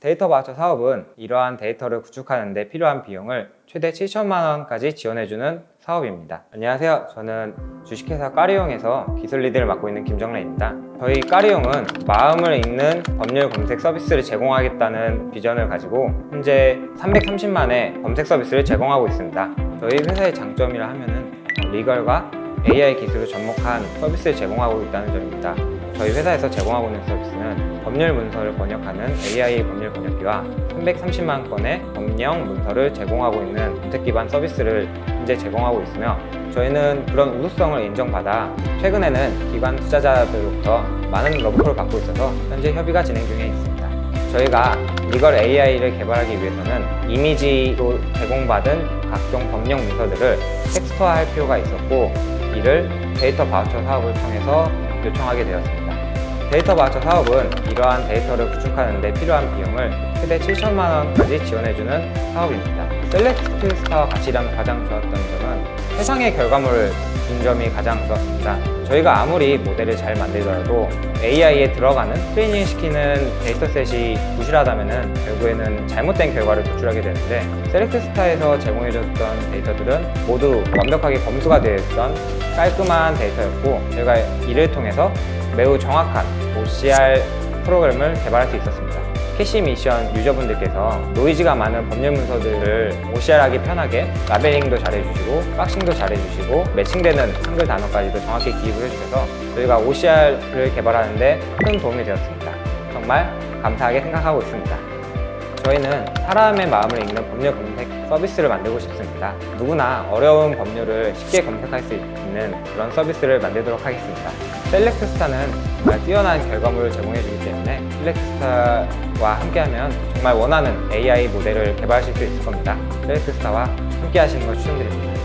데이터 바우처 사업은 이러한 데이터를 구축하는 데 필요한 비용을 최대 7천만 원까지 지원해주는 사업입니다. 안녕하세요. 저는 주식회사 까리용에서 기술 리드를 맡고 있는 김정래입니다. 저희 까리용은 마음을 읽는 법률 검색 서비스를 제공하겠다는 비전을 가지고 현재 330만의 검색 서비스를 제공하고 있습니다. 저희 회사의 장점이라 하면은 리걸과 AI 기술을 접목한 서비스를 제공하고 있다는 점입니다. 저희 회사에서 제공하고 있는 서비스는 법률 문서를 번역하는 AI 법률 번역기와 330만 건의 법령 문서를 제공하고 있는 검색 기반 서비스를 현재 제공하고 있으며 저희는 그런 우수성을 인정받아 최근에는 기관 투자자들로부터 많은 러브콜을 받고 있어서 현재 협의가 진행 중에 있습니다. 저희가 리걸 AI를 개발하기 위해서는 이미지로 제공받은 각종 법령 문서들을 텍스트화할 필요가 있었고 이를 데이터 바우처 사업을 통해서 요청하게 되었습니다. 데이터 바우처 사업은 이러한 데이터를 구축하는 데 필요한 비용을 최대 7천만 원까지 지원해주는 사업입니다. 셀렉트 스타와 같이 일하면 가장 좋았던 점은 해상의 결과물을 준 점이 가장 좋았습니다. 저희가 아무리 모델을 잘 만들더라도 AI에 들어가는 트레이닝 시키는 데이터셋이 부실하다면 결국에는 잘못된 결과를 도출하게 되는데 셀렉트 스타에서 제공해줬던 데이터들은 모두 완벽하게 검수가 되어 있던 깔끔한 데이터였고 저희가 이를 통해서 매우 정확한 OCR 프로그램을 개발할 수 있었습니다. 캐시 미션 유저분들께서 노이즈가 많은 법률 문서들을 OCR하기 편하게 라벨링도 잘해주시고 박싱도 잘해주시고 매칭되는 한글 단어까지도 정확히 기입을 해주셔서 저희가 OCR을 개발하는데 큰 도움이 되었습니다. 정말 감사하게 생각하고 있습니다. 저희는 사람의 마음을 읽는 법률 검색 서비스를 만들고 싶습니다. 누구나 어려운 법률을 쉽게 검색할 수 있는 그런 서비스를 만들도록 하겠습니다. 셀렉트스타는 정말 뛰어난 결과물을 제공해주기 때문에 셀렉트스타와 함께하면 정말 원하는 AI 모델을 개발하실 수 있을 겁니다. 셀렉트스타와 함께 하시는 걸 추천드립니다.